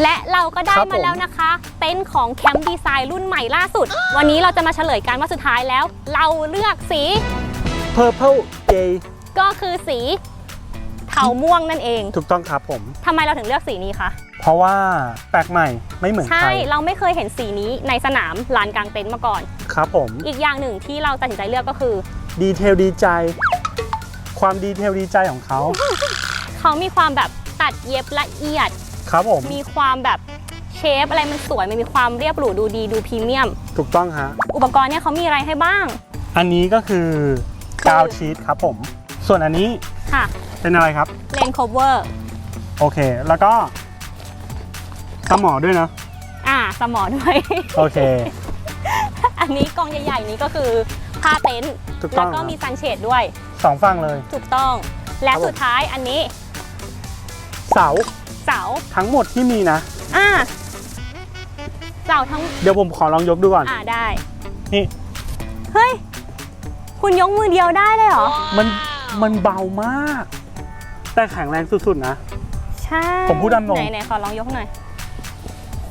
และเราก็ได้ครับผม มาแล้วนะคะ เต็นท์ของแคมป์ดีไซน์รุ่นใหม่ล่าสุด วันนี้เราจะมาเฉลยกันว่าสุดท้ายแล้ว เราเลือกสี Purple Jay ก็คือสีเทาม่วงนั่นเองถูกต้องครับผม ทำไมเราถึงเลือกสีนี้คะ เพราะว่าแปลกใหม่ไม่เหมือนใช่ ใครเราไม่เคยเห็นสีนี้ในสนามลานกลางเต็นท์มาก่อน ครับผม อีกอย่างหนึ่งที่เราตัดสินใจเลือกก็คือ ดีเทลดีใจ ความดีเทลดีใจของเขา เขามีความแบบตัดเย็บละเอียด ครับผม มีความแบบเชฟอะไรมันสวยมันมีความเรียบหรูดูดีดูพรีเมียม ถูกต้องฮะ อุปกรณ์เนี่ยเขามีอะไรให้บ้าง อันนี้ก็คือกาวชีตครับผม ส่วนอันนี้ค่ะเป็นอะไรครับ เลน cover โอเค แล้วก็สมอด้วยนะ อ่าสมอด้วย โอเค อันนี้กองใหญ่ๆนี้ก็คือผ้าเต็นท์ถูกต้แล้อวงก็ครับมีซันเชดด้วย สองฝั่งเลย ถูกต้อง และครับผมสุดท้ายอันนี้ เสา เสาทั้งหมดที่มีนะ อ่าเสาทั้งเดี๋ยวผมขอลองยกดูก่อน อ่าได้ นี่เฮ้ย คุณยกมือเดียวได้เลยเหรอ มันมันเบามาก แต่แข็งแรงสุดๆนะ ใช่ผมพูดตามตรง ไหนไหนขอลองยกหน่อย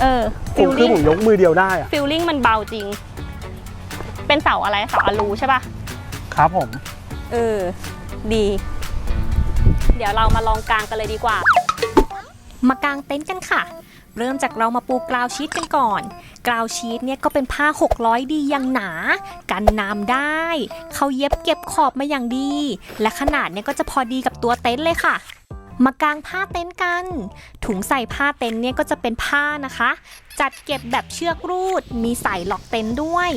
เออผฟิมลคือลิ่งผมยกมือเดียวได้อะฟิลลิ่งมันเบาจริง เป็นเสาอะไรเสาอะลูใช่ปะครับผม เออ ดี เดี๋ยวเรามาลองกางกันเลยดีกว่า มากางเต็นท์กันค่ะ เริ่มจากเรามาปูกราวชีตกันก่อน กราวชีตเนี่ยก็เป็นผ้า 600 ดีอย่างหนา กันน้ำได้ เขาเย็บเก็บขอบมาอย่างดี และขนาดเนี่ยก็จะพอดีกับตัวเต็นท์เลยค่ะมากางผ้าเต็นท์กัน ถุงใส่ผ้าเต็นท์เนี่ยก็จะเป็นผ้านะคะ จัดเก็บแบบเชือกรูด มีใส่ล็อกเต็นท์ด้วย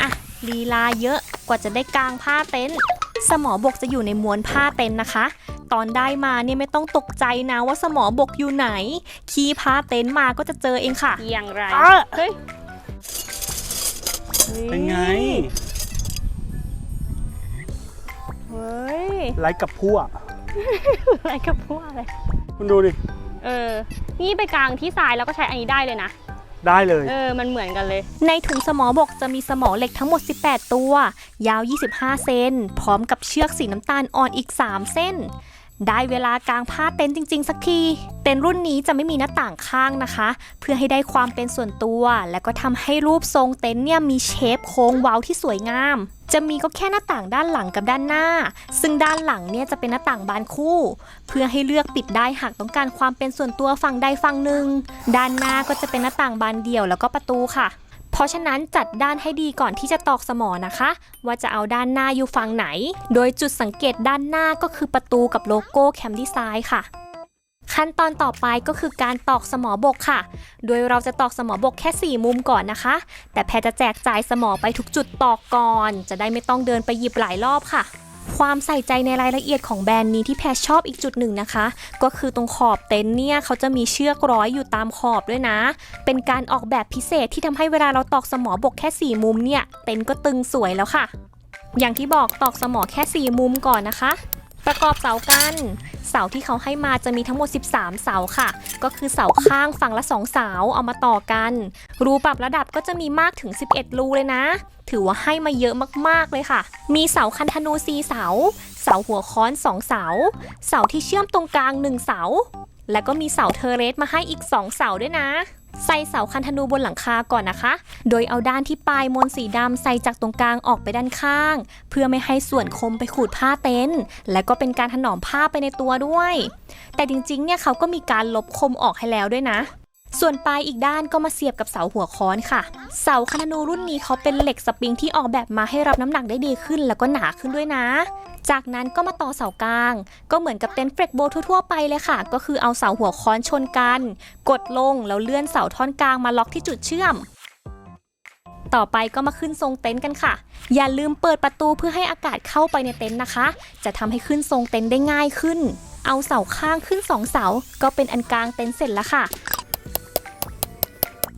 อะลีลาเยอะกว่าจะได้กางผ้าเต็นท์สมอบกจะอยู่ในม้วนผ้าเต็นท์นะคะ ตอนได้มาเนี่ยไม่ต้องตกใจนะว่าสมอบกอยู่ไหน คีย์พาเต็นท์มาก็จะเจอเองค่ะ อย่างไรอะเฮ้ยเป็นไงเฮ้ยไลค์กับพั่วอะไรกับพวกอะไรคุณดูดิ เออ นี่ไปกลางที่ทรายแล้วก็ใช้อันนี้ได้เลยนะ ได้เลย เออ มันเหมือนกันเลย ในถุงสมอบกจะมีสมอเหล็กทั้งหมด 18 ตัว ยาว 25 เซน พร้อมกับเชือกสีน้ำตาลอ่อนอีก 3 เส้น ได้เวลากางผ้าเต็นท์จริง ๆ สักที เต็นท์รุ่นนี้จะไม่มีหน้าต่างข้างนะคะ เพื่อให้ได้ความเป็นส่วนตัว และก็ทำให้รูปทรงเต็นท์เนี่ยมีเชฟโค้งเว้าที่สวยงาม จะมีก็แค่หน้าต่างด้านหลังกับด้านหน้า ซึ่งด้านหลังเนี่ยจะเป็นหน้าต่างบานคู่ เพื่อให้เลือกปิดได้หากต้องการความเป็นส่วนตัวฝั่งใดฝั่งหนึ่งด้านหน้าก็จะเป็นหน้าต่างบานเดี่ยวแล้วก็ประตูค่ะ ราะฉะนั้นจัดด้านให้ดีก่อนที่จะตอกสมอนะคะ ว่าจะเอาด้านหน้าอยู่ฝั่งไหน โดยจุดสังเกตด้านหน้าก็คือประตูกับโลโก้แคมดีไซน์ค่ะ ขั้นตอนต่อไปก็คือการตอกสมอบกค่ะ โดยเราจะตอกสมอบกแค่ 4 มุมก่อนนะคะ แต่แพรจะแจกจ่ายสมอไปทุกจุดตอกก่อน จะได้ไม่ต้องเดินไปหยิบหลายรอบค่ะ ความใส่ใจในรายละเอียดของแบรนด์นี้ที่แพชชอบอีกจุดหนึ่งนะคะ ก็คือตรงขอบเต็นท์เนี่ยเขาจะมีเชือกร้อยอยู่ตามขอบด้วยนะ เป็นการออกแบบพิเศษที่ทำให้เวลาเราตอกสมอบกแค่ 4 มุมเนี่ย เต็นท์ก็ตึงสวยแล้วค่ะ อย่างที่บอกตอกสมอแค่ 4 มุมก่อนนะคะ ประกอบเสากัน เสาที่เขาให้มาจะมีทั้งหมด 13 เสาค่ะ ก็คือเสาข้างฝั่งละ 2 เสาเอามาต่อกัน รูปรับระดับก็จะมีมากถึง 11 รูเลยนะ ถือว่าให้มาเยอะมากๆเลยค่ะ มีเสาคันธนู4เสา เสาหัวค้อน 2 เสา เสาที่เชื่อมตรงกลาง 1 เสา แล้วก็มีเสาเทเรสมาให้อีก 2 เสาด้วยนะ ใส่เสาคันธนูบนหลังคาก่อนนะคะ โดยเอาด้านที่ปลายมนสีดำใส่จากตรงกลางออกไปด้านข้าง เพื่อไม่ให้ส่วนคมไปขูดผ้าเต็นท์และก็เป็นการถนอมผ้าไปในตัวด้วย แต่จริงๆ เนี่ยเขาก็มีการลบคมออกให้แล้วด้วยนะ ส่วนปลายอีกด้านก็มาเสียบกับเสาหัวค้อนค่ะ เสาคันธนูรุ่นนี้เขาเป็นเหล็กสปริงที่ออกแบบมาให้รับน้ำหนักได้ดีขึ้น แล้วก็หนาขึ้นด้วยนะ จากนั้นก็มาต่อเสากลาง ก็เหมือนกับเต็นท์เฟรกโบทั่วๆไปเลยค่ะ ก็คือเอาเสาหัวค้อนชนกัน กดลงแล้วเลื่อนเสาท่อนกลางมาล็อกที่จุดเชื่อม ต่อไปก็มาขึ้นทรงเต็นท์กันค่ะ อย่าลืมเปิดประตูเพื่อให้อากาศเข้าไปในเต็นท์นะคะ จะทำให้ขึ้นทรงเต็นท์ได้ง่ายขึ้น เอาเสาข้างขึ้นสองเสา ก็เป็นอันกลางเต็นท์เสร็จแล้วค่ะ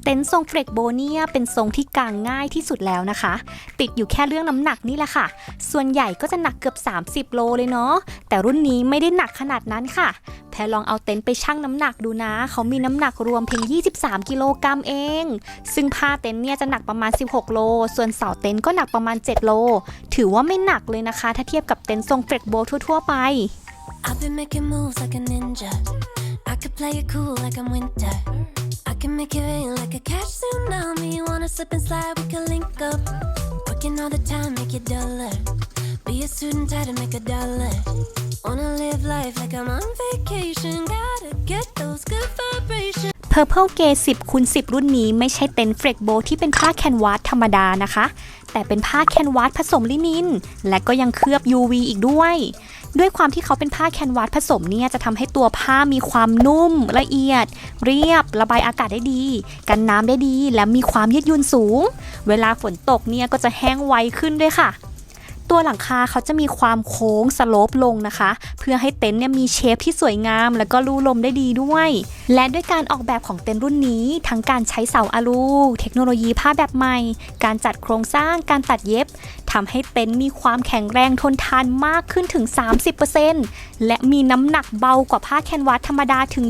เต็นท์ทรงเฟรกโบเนียเป็นทรงที่กางง่ายที่สุดแล้วนะคะ ติดอยู่แค่เรื่องน้ำหนักนี่แหละค่ะ ส่วนใหญ่ก็จะหนักเกือบ 30 โลเลยเนาะแต่รุ่นนี้ไม่ได้หนักขนาดนั้นค่ะแพรลองเอาเต็นท์ไปชั่งน้ำหนักดูนะ เขามีน้ำหนักรวมเพียง 23 กิโลกรัมเอง ซึ่งผ้าเต็นท์เนี่ยจะหนักประมาณ 16 โล ส่วนเสาเต็นท์ก็หนักประมาณ 7 โล ถือว่าไม่หนักเลยนะคะ ถ้าเทียบกับเต็นท์ทรงเฟรกโบทั่วๆไป I've been making moves like a ninja. I could play it cool like I'm winter. I can make it rain like a cash tsunami. You wanna slip and slide, we can link up. Working all the time, make it duller. Be a student, try to make a dollar. Wanna live life like I'm on vacation. Gotta get those good vibrations. Purple Gay 10คูณ10 รุ่นนี้ไม่ใช่เต็นท์เฟรกโบที่เป็นผ้าแคนวาสธรรมดานะคะ แต่เป็นผ้าแคนวาสผสมลินิน และก็ยังเคลือบ UV อีกด้วย ด้วยความที่เขาเป็นผ้าแคนวาสผสมเนี่ยจะทำให้ตัวผ้ามีความนุ่ม ละเอียด เรียบ ระบายอากาศได้ดี กันน้ำได้ดี และมีความยืดหยุ่นสูง เวลาฝนตกเนี่ยก็จะแห้งไวขึ้นด้วยค่ะ ตัวหลังคาเขาจะมีความโค้งสโลปลงนะคะ เพื่อให้เต็นท์เนี่ยมีเชฟที่สวยงาม แล้วก็รูลมได้ดีด้วย และด้วยการออกแบบของเต็นท์รุ่นนี้ ทั้งการใช้เสาอะลูเทคโนโลยีผ้าแบบใหม่ การจัดโครงสร้างการตัดเย็บทำให้เต็นท์มีความแข็งแรงทนทานมากขึ้นถึง 30%และมีน้ำหนักเบากว่าผ้าแคนวาสธรรมดาถึง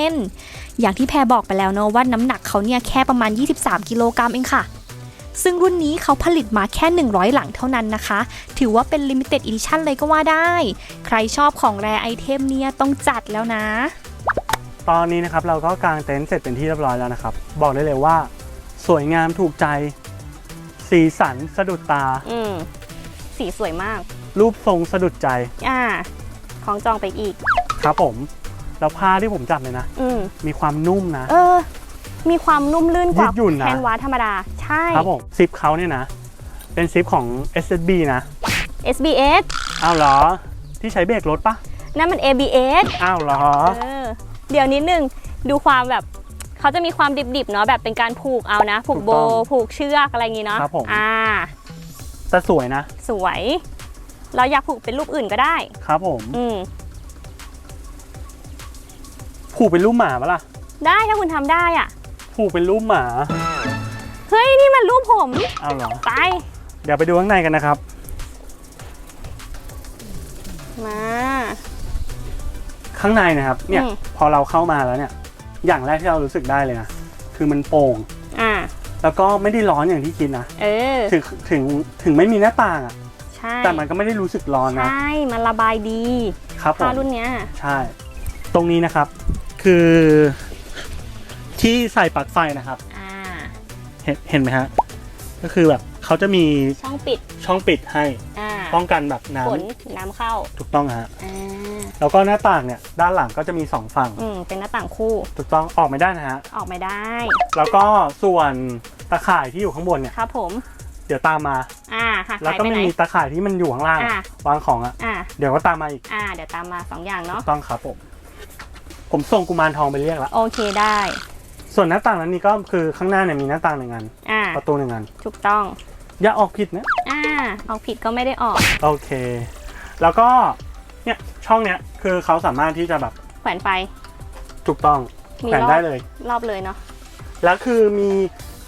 15%อย่างที่แพรบอกไปแล้วเนอะว่าน้ำหนักเขาเนี่ยแค่ประมาณ 23 กิโลกรัมเองค่ะ ซึ่งรุ่นนี้เขาผลิตมาแค่ 100 หลังเท่านั้นนะคะ ถือว่าเป็น Limited Edition เลยก็ว่าได้ ใครชอบของแรไอเทมเนี่ยต้องจัดแล้วนะ ตอนนี้นะครับเราก็กางเต็นท์เสร็จเป็นที่เรียบร้อยแล้วนะครับ บอกได้เลยว่า สวยงามถูกใจ สีสันสะดุดตา อืมสีสวยมาก รูปทรงสะดุดใจ อ่า ของจองไปอีก ครับผม แล้วผ้าที่ผมจับเลยนะ อืมมีความนุ่มนะ เออ มีความนุ่มลื่นกว่ายืดหยุ่นนะ แคนวาสธรรมดา ใช่ ครับผมซิปเขาเนี่ยนะ เป็นซิปของ SSB นะ SBS อ้าวเหรอ ที่ใช้เบรกรถปะนั่นมัน ABS อ้าวเหรอ เออเดี๋ยวนิดนึงดูความแบบเขาจะมีความดิบๆเนาะแบบเป็นการผูกเอานะ ผูกโบถูกต้องผูกเชือกอะไรอย่างงี้เนาะครับผม อ่า แต่สวยนะ สวย เราอยากผูกเป็นรูปอื่นก็ได้ ครับผม อืม ผูกเป็นรูปหมาปะล่ะ ได้ถ้าคุณทำได้อะ ผูกเป็นรูปหมา เฮ้ย นี่มันรูปผมอ้าวเหรอ ไป เดี๋ยวไปดูข้างในกันนะครับ มา ข้างในนะครับ เนี่ย อืม พอเราเข้ามาแล้วเนี่ย อย่างแรกที่เรารู้สึกได้เลยนะ คือมันโปร่ง อ่า แล้วก็ไม่ได้ร้อนอย่างที่คิดนะ เออ ถึง ถึง ถึงไม่มีหน้าต่างอะใช่แต่มันก็ไม่ได้รู้สึกร้อนนะ ใช่ มันระบายดีครับผผ้าม รุ่นเนี้ย ใช่ ตรงนี้นะครับ คือ ที่ใส่ปลั๊กไฟนะครับ อ่า เห็นเห็นไหมฮะ ก็คือแบบเขาจะมีช่องปิด ช่องปิดให้อ่าป้องกันแบบน้ฝนน้ำเข้าำถูกต้องฮะ อ่า แล้วก็หน้าต่างเนี่ยด้านหลังก็จะมีสองฝั่ง อืม เป็นหน้าต่างคู่ ถูกต้องออกไม่ได้นะฮะ ออกไม่ได้ แล้วก็ส่วนตะข่ายที่อยู่ข้างบนเนี่ย ครับผม เดี๋ยวตามมา อ่าหักแล้วหายก็ไปไหน มีตะข่ายที่มันอยู่ข้างล่างอะ วางของอะอ่า เดี๋ยวก็ตามมาอีกอ่า เดี๋ยวตามมาสองอย่างถูเนาะ กต้องครับผม ผมส่งกุมารทองไปเรียกแล้วโอเคได้ ส่วนหน้าต่างนั้นนี่ก็คือข้างหน้าเนี่ยมีหน้าต่างหนึ่งอันอ่าประตูหนึ่งอัน ถูกต้อง อย่าออกผิดนะ อ่าเอาผิดก็ไม่ได้ออก โอเค แล้วก็เนี่ยช่องเนี้ยคือเขาสามารถที่จะแบบแขวนไฟถูกต้องมีแขวนรอบ ได้เลย รอบเลยเนาะ แล้วคือมี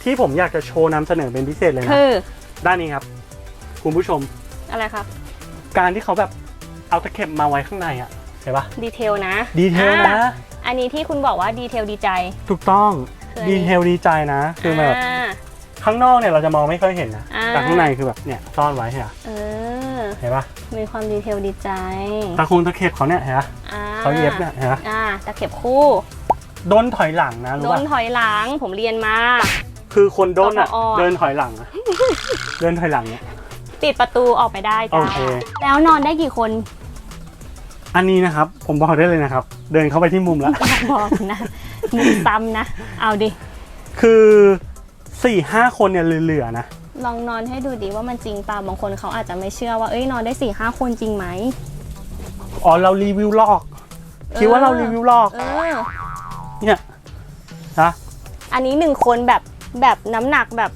ที่ผมอยากจะโชว์นำเสนอเป็นพิเศษเลยนะคือด้านนี้ครับ คุณผู้ชมอะไรครับ การที่เขาแบบเอาตะเข็บมาไว้ข้างในอะเห็นปะดีเทลนะดีเทลนะ อ่าอันนี้ที่คุณบอกว่าดีเทลดีใจ ถูกต้องคืออันนี้ ดีเทลดีใจนะ คือแบบอ่าข้างนอกเนี่ยเราจะมองไม่ค่อยเห็นนะอ่า แต่ข้างในคือแบบเนี่ยซ่อนไว้เห็นปะเออ เห็นปะมีความดีเทลดีใจตะคงตะเข็บเขาเนี่ยเห็นปะอ่าเขาเย็บเนี่ยเห็นปะอ่าตะเข็บคู่ด้นถอยหลังนะรู้โดปะนถอยหลังผมเรียนมา คือคนด้นอะกพอเดินถอยหลังอะเดินถอยหลังเนี่ยปิดประตูออกไปได้โอจ้าเค แล้วนอนได้กี่คน อันนี้นะครับ ผมบอกได้เลยนะครับ เดินเข้าไปที่มุมแล้ว บอกนะมุมซ้ำนะ เอาดิ คือสี่ห้าคนเนี่ยเหลือๆนะ ลองนอนให้ดูดิว่ามันจริงเปล่าบางคนเขาอาจจะไม่เชื่อว่าเอ้ยนอนได้สี่ห้าคนจริงไหมอ๋อเรารีวิวลอก คิดว่าเรารีวิวลอกเออเนี่ยนะอันนี้หนึ่งคนแบบแบบน้ำหนักแบบ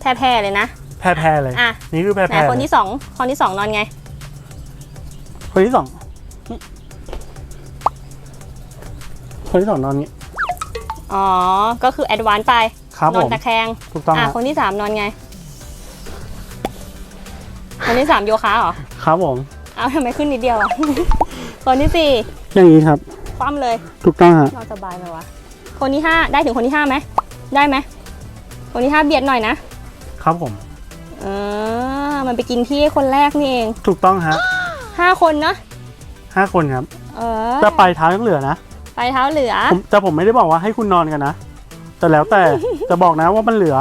แพร่ๆเลยนะ แพร่ๆเลย อะ นี่คือแพไหนร่ๆคนที่สองคนที่สองนอนไง คนที่สองนี่ คนที่สองนอนนี้ อ๋อ ก็คือแอดวานซ์ไป ครับนผอนม ตะแคงถูกต้องอะ ครับคนที่สามนอนไง คนที่สามโยคะเหรอ ครับผม เอาทำไมขึ้นนิดเดียวอะ คนที่สี่อย่างนี้ครับ คว่ำเลย ถูกต้องฮะ นอนสบายไหมวะ คนที่ห้าได้ถึงคนที่ห้าไหม ได้ไหม คนที่ห้าเบียดหน่อยนะ ครับผม เออ มันไปกินที่คนแรกนี่เองถูกต้องฮะห้าคนเนอะ ห้าคนครับเออแต่ปลายเท้ายังเหลือนะไปปลายเท้าเหลือ ผมแต่ผมไม่ได้บอกว่าให้คุณนอนกันนะ แต่แล้วแต่ จะบอกนะว่ามันเหลือ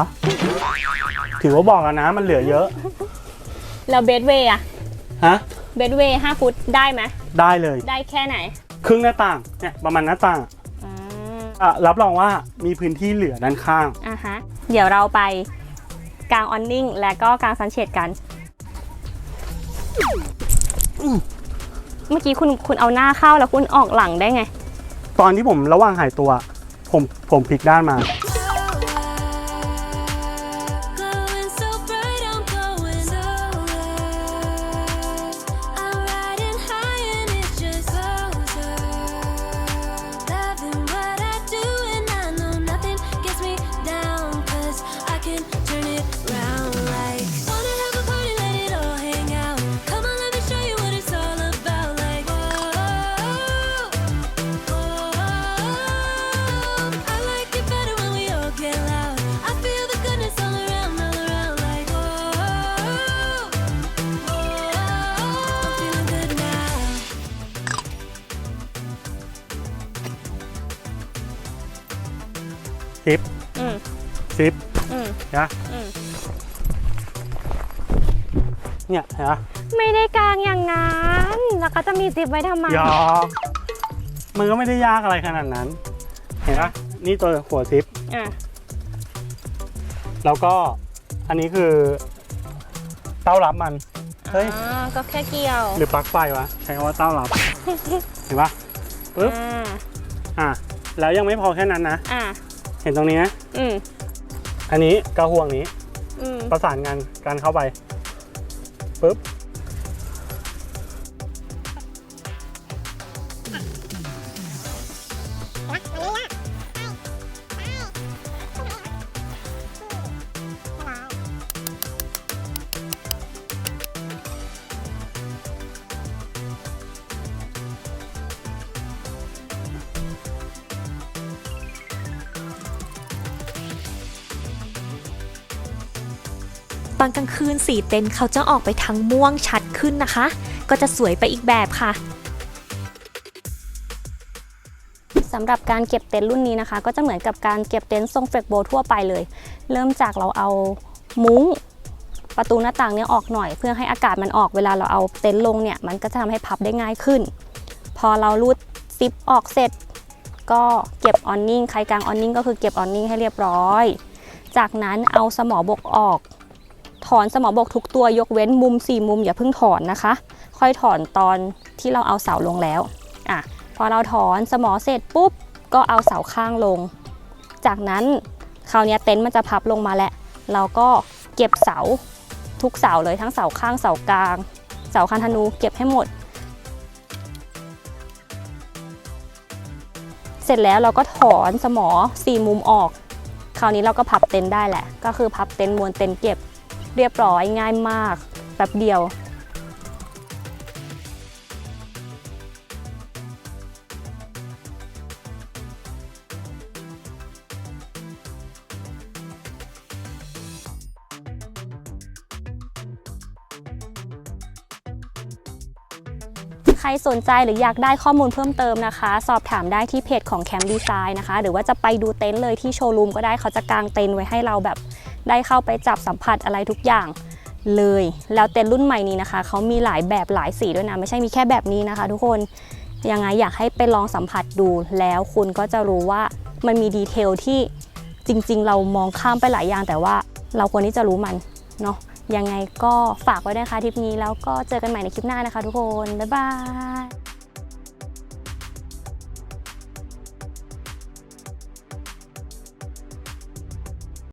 ถือว่าบอกกันนะ มันเหลือเยอะ แล้วเบดเวย์อะฮะ เบดเวย์5ฟุตได้ไหมได้เลย ได้แค่ไหนครึ่งหน้าต่าง เนี่ยประมาณหน้าต่างอ่าอะรับรองว่ามีพื้นที่เหลือด้านข้าง อ่าฮะ เดี๋ยวเราไปกางออนนิ่งและก็กางซันเชดกัน เมื่อกี้คุณคุณเอาหน้าเข้าแล้วคุณออกหลังได้ไง ตอนที่ผมระหว่างหายตัว ผมผมพลิกด้านมา ซิปอืมซิปอืมนะอืมเนี่ยเห็นปะไม่ได้กางอย่างนั้นแล้วก็จะมีซิปไว้ทำไมยอกมันก็ไม่ได้ยากอะไรขนาดนั้น เห็นปะนี่ตัวหัวซิป อะ แล้วก็อันนี้คือ เต้ารับมัน เฮ้ยอ่าก็แค่เกี่ยวหรือปลั๊กไฟวะ ใช้คำว่าเต้ารับ เห็นปะปึ๊บ อ่า อะ แล้วยังไม่พอแค่นั้นนะ อ่า เห็นตรงนี้ไหมอืมอันนี้กระห่วงนี้ อืมประสานงานการเข้าไปปึ๊บ ตอนกลางคืนสีเต็นท์เขาจะออกไปทางม่วงชัดขึ้นนะคะ ก็จะสวยไปอีกแบบค่ะสำหรับการเก็บเต็นท์รุ่นนี้นะคะ ก็จะเหมือนกับการเก็บเต็นท์ทรงเฟกโบทั่วไปเลย เริ่มจากเราเอามุ้งประตูหน้าต่างเนี่ยออกหน่อยเพื่อให้อากาศมันออกเวลาเราเอาเต็นท์ลงเนี่ยมันก็จะทำให้พับได้ง่ายขึ้น พอเรารูดซิปออกเสร็จ ก็เก็บออนนิ่งใครกลางออนนิ่งก็คือเก็บออนนิ่งให้เรียบร้อย จากนั้นเอาสมอบกออก ถอนสมอบกทุกตัวยกเว้นมุมสี่มุมอย่าเพิ่งถอนนะคะ ค่อยถอนตอนที่เราเอาเสาลงแล้วอะพอเราถอนสมอเสร็จปุ๊บ ก็เอาเสาข้างลง จากนั้นคราวนี้เต็นท์มันจะพับลงมาแล้วเราก็เก็บเสาทุกเสาเลยทั้งเสาข้างเสากลาง เสาคันธนูเก็บให้หมด เสร็จแล้วเราก็ถอนสมอสี่มุมออก คราวนี้เราก็พับเต็นท์ได้แหละ ก็คือพับเต็นท์มวนเต็นท์เก็บ เรียบร้อยง่ายมากแป๊บเดียวใครสนใจหรืออยากได้ข้อมูลเพิ่มเติมนะคะ สอบถามได้ที่เพจของ Camp Design นะคะ หรือว่าจะไปดูเต็นท์เลยที่โชว์รูมก็ได้เขาจะกางเต็นท์ไว้ให้เราแบบ ได้เข้าไปจับสัมผัสอะไรทุกอย่างเลย แล้วเต็นท์รุ่นใหม่นี้นะคะ เขามีหลายแบบหลายสีด้วยนะ ไม่ใช่มีแค่แบบนี้นะคะ ทุกคน ยังไงอยากให้ไปลองสัมผัสดูแล้วคุณก็จะรู้ว่ามันมีดีเทลที่จริง ๆ เรามองข้ามไปหลายอย่าง แต่ว่าเราควรที่จะรู้มันเนาะ ยังไงก็ฝากไว้ด้วยนะคะทริปนี้แล้วก็เจอกันใหม่ในคลิปหน้านะคะ ทุกคน บ๊ายบาย